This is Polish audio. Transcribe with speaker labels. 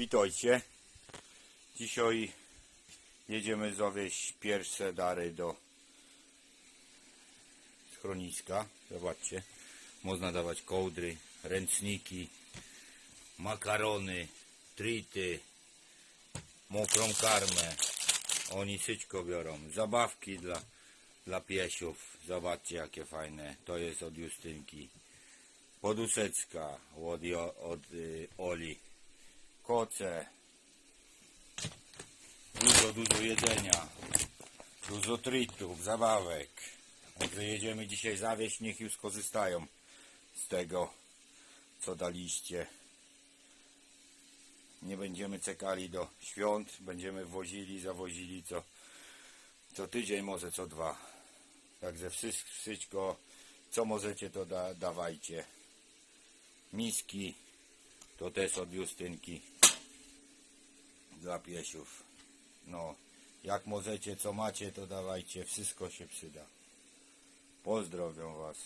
Speaker 1: Witajcie. Dzisiaj jedziemy zawieźć pierwsze dary do schroniska. Zobaczcie. Można dawać kołdry, ręczniki, makarony, trity, mokrą karmę. Oni syćko biorą. Zabawki dla, dla piesiów. Zobaczcie jakie fajne. To jest od Justynki. Podusecka od, Jo- od y, Oli. Koce. Dużo, dużo jedzenia. Dużo tritów, zabawek. Także jedziemy dzisiaj zawieźć, niech już skorzystają z tego, co daliście. Nie będziemy czekali do świąt, będziemy wozili, zawozili co, co tydzień, może co dwa. Także wszystko, wszystko co możecie, to da, dawajcie. Miski, to też od Justynki dla piesiów. No, jak możecie, co macie, to dawajcie, wszystko się przyda. Pozdrowią Was.